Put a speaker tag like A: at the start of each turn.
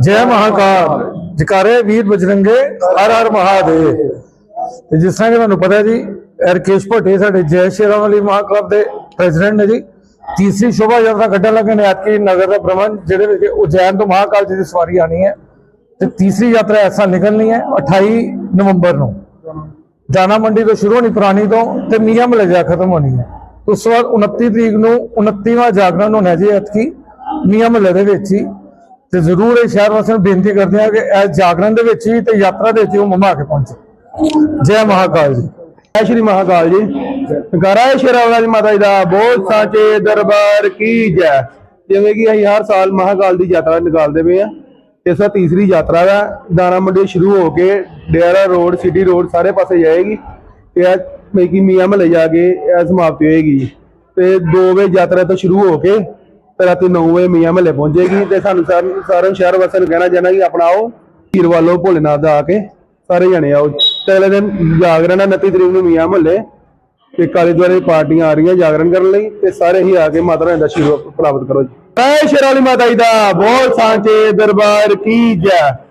A: ਜੈ ਮਹਾਕਾਲ। ਜਕਾਰੇ ਵੀਰ ਬਜਰੰਗੇ, ਹਰ ਹਰ ਮਹਾਦੇਵ। ਤੇ ਜਿਸ ਤਰ੍ਹਾਂ ਕਿ ਤੁਹਾਨੂੰ ਪਤਾ ਹੈ ਜੀ ਰਕੇਸ਼ ਭੱਟੇ ਸਾਡੇ ਜੈ ਸ਼ੇਰਾਂ ਵਾਲੀ ਮਹਾਕਲੱਬ ਦੇ ਪ੍ਰੈਜ਼ੀਡੈਂਟ ਨੇ ਜੀ। ਤੀਸਰੀ ਸ਼ੋਭਾ ਯਾਤਰਾ ਕੱਢਣ ਲੱਗੇ ਨੇ ਐਤਕੀ ਨਗਰ ਦਾ ਪ੍ਰਬੰਧ ਜਿਹੜੇ ਵਿੱਚ ਉਜੈਨ ਤੋਂ ਮਹਾਕਾਲ ਜੀ ਦੀ ਸਵਾਰੀ ਆਣੀ ਹੈ। ਤੇ ਤੀਸਰੀ ਯਾਤਰਾ ਐਸਾ ਨਿਕਲਣੀ ਹੈ 28 ਨਵੰਬਰ ਨੂੰ। ਦਾਣਾ ਮੰਡੀ ਤੋਂ ਸ਼ੁਰੂ ਹੋਣੀ, ਪੁਰਾਣੀ ਤੋਂ, ਤੇ ਮੀਆਂ ਮਲੇ ਜਾ ਖਤਮ ਹੋਣੀ ਹੈ। ਉਸ ਤੋਂ ਬਾਅਦ 29 ਤਰੀਕ ਨੂੰ 29ਵਾਂ ਜਾਗਰਣ ਹੋਣਾ ਜੀ ਐਤਕੀ। ਮੀਆਂ ਮਲੇ ਦੇ ਵਿੱਚ ਹੀ ਤੇ ਜ਼ਰੂਰ ਇਹ ਸ਼ਹਿਰ ਵਾਸੀਆਂ ਨੂੰ ਬੇਨਤੀ ਕਰਦੇ ਹਾਂ ਕਿ ਇਹ ਜਾਗਰਣ ਦੇ ਵਿੱਚ ਹੀ ਤੇ ਯਾਤਰਾ ਦੇ ਵਿੱਚ ਹੀ ਉਹ ਮਮਾ ਕੇ ਪਹੁੰਚੇ। ਜੈ ਮਹਾਕਾਲ ਜੀ।
B: ਜੈ ਸ਼੍ਰੀ ਮਹਾਕਾਲ ਜੀ। ਗਾਰਾ ਸ਼ੇਰਾਵਾਲੀ ਮਾਤਾ ਜੀ ਦਾ। ਬਹੁਤ ਸਾਚੇ ਦਰਬਾਰ ਕੀ ਜੈ। ਜਿਵੇਂ ਕਿ ਅਸੀਂ ਹਰ ਸਾਲ ਮਹਾਕਾਲ ਦੀ ਯਾਤਰਾ ਨਿਕਾਲਦੇ ਪਏ ਆ ਇਸ ਵਾਰ ਤੀਸਰੀ ਯਾਤਰਾ ਦਾ ਦਾਣਾ ਮੰਡੀ ਸ਼ੁਰੂ ਹੋ ਕੇ ਡੇਰਾ ਰੋਡ, ਸਿਟੀ ਰੋਡ ਸਾਰੇ ਪਾਸੇ ਜਾਏਗੀ। ਤੇ ਇਹ ਮੇਕੀ ਮੀਆਂ ਮਹੱਲੇ ਜਾ ਕੇ ਇਹ ਸਮਾਪਤੀ ਹੋਏਗੀ ਜੀ। ਤੇ 2 ਵਜੇ ਯਾਤਰਾ ਤੋਂ ਸ਼ੁਰੂ ਹੋ ਕੇ ਤੇ ਰਾਤੀ 9 ਵਜੇ ਮੀਆਂ ਮਹੱਲੇ ਪਹੁੰਚੇਗੀ ਤੇ ਸਾਨੂੰ ਸਾਰ- ਸਾਰੇ ਸ਼ਹਿਰ ਵਾਸੀਆਂ ਨੂੰ ਕਹਿਣਾ ਚਾਹੁੰਦਾ ਕਿ ਆਪਣਾ ਆਓ, ਪੀਰ ਵਾਲੋ, ਭੋਲੇਨਾਥ ਦਾ ਆ ਕੇ ਸਾਰੇ ਜਣੇ ਆਓ। ਤੇ ਅਗਲੇ ਦਿਨ ਜਾਗਰਣ ਆ 29 ਤਰੀਕ ਨੂੰ ਮੀਆਂ ਮਹੱਲੇ। ਤੇ ਕਾਲੇ ਦੁਆਰੇ ਪਾਰਟੀਆਂ ਆ ਰਹੀਆਂ ਜਾਗਰਣ ਕਰਨ ਲਈ ਤੇ ਸਾਰੇ ਹੀ ਆ ਕੇ ਮਾਤਾ ਰਾਣੀ ਦਾ ਆਸ਼ੀਰਵਾਦ ਪ੍ਰਾਪਤ ਕਰੋ ਜੀ। ਜੈ ਸ਼ੇਰਾਲੀ ਮਾਤਾ ਜੀ ਦਾ। ਬਹੁਤ ਸਾਂਚੇ ਦਰਬਾਰ ਕੀ ਜੈ।